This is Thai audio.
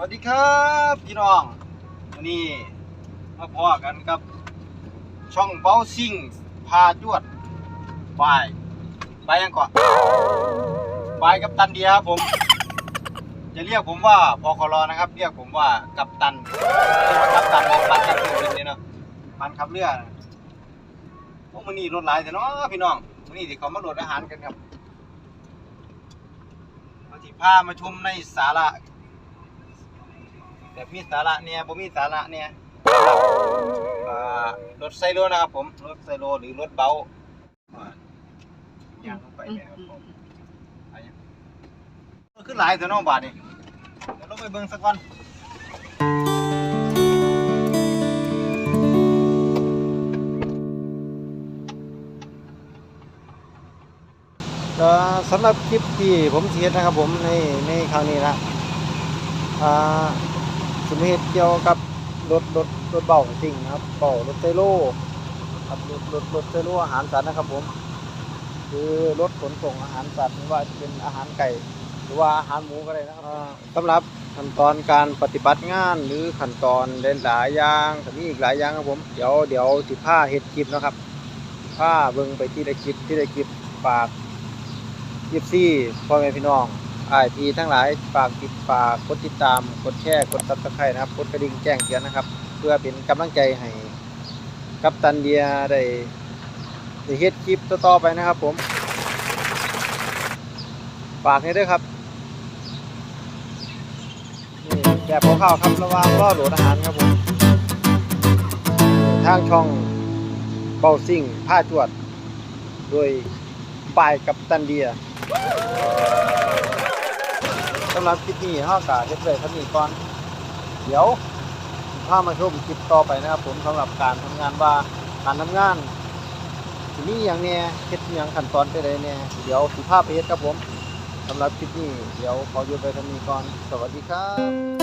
วัสดีครับพี่น้องวันนี้มาพอกันกับ ช่องเบาซิ่งพาจวดบายบายยังก่อนบายกับตันเดียครับผมจะเรียกผมว่าพอคลอนะครับ เรียกผมว่ากัปตันเรียกว่ากัปตันมันขับเรืองบินเนี่ยเนาะมันขับเรือพวกมันนี่รถหลายแต่เนาะพี่น้องวันนี้ที่เขามาโหลดอาหารกันครับมาที่พามาชมในสาระ แบบมีสาระเนี่ยบ่มีสาระเนี่ยอ่ารถไซโลนะครับผม รถไซโลหรือรถเบาอ่าย่างลงไปเนี่ยครับผมไปยังขึ้นหลายแต่น้องบาทนี่เดี๋ยวลงไปเบิ่งสักก่อนสำหรับคลิปที่ผมเสียนะครับผมในในคราวนี้นะ อ่าสมเหตุเกี่ยวกับรถรถรถเบาจริงนะครับเบารถเซโลครับรถรถรถเซโลอาหารสัตว์นะครับ ผม คือรถขนส่งอาหารสัตว์ไม่ว่าจะเป็นอาหารไก่ หรือว่าอาหารหมูก็ได้นะครับอ่าสำหรับขั้นตอนการปฏิบัติงานหรือขั้นตอนหลายๆอย่างก็มีอีกหลายอย่างครับผมเดี๋ยวเดี๋ยวสิผ้าเฮ็ดคลิปนะครับผ้าเบิ่งไปที่ได้คลิปที่ได้คลิปฝากยิบซี่พ่อแม่พี่น้อง ไอพีทั้งหลายฝากติดฝากกดติดตาม กดแชร์ กดซับสไครต์นะครับ กดกระดิ่งแจ้งเตือนนะครับ เพื่อเป็นกำลังใจให้กัปตันเดียได้ได้เฮ็ดคลิปต่อๆไปนะครับ ผม ฝากให้ด้วยครับนี่แบบคร่าวครับระว่างรอโหลดอาหารครับผม ทางช่องเบาซิ่งผ้าจวด โดยปายกัปตันเดีย สำหรับคลิปนี้ห้ากาเฮ็ดเลยท่านี้ก่อน เดี๋ยวพามาชมคลิปต่อไปนะครับ ผมสำหรับการทำงานว่าการทำงานทีนี้อย่างเนี้ยเฮ็ดอย่างขั้นตอนไปเลยเนี่ยเดี๋ยวสุภาพไปเฮ็ดครับผมสำหรับคลิปนี้ เดี๋ยวขอหยุดไปท่านี้ก่อน สวัสดีครับ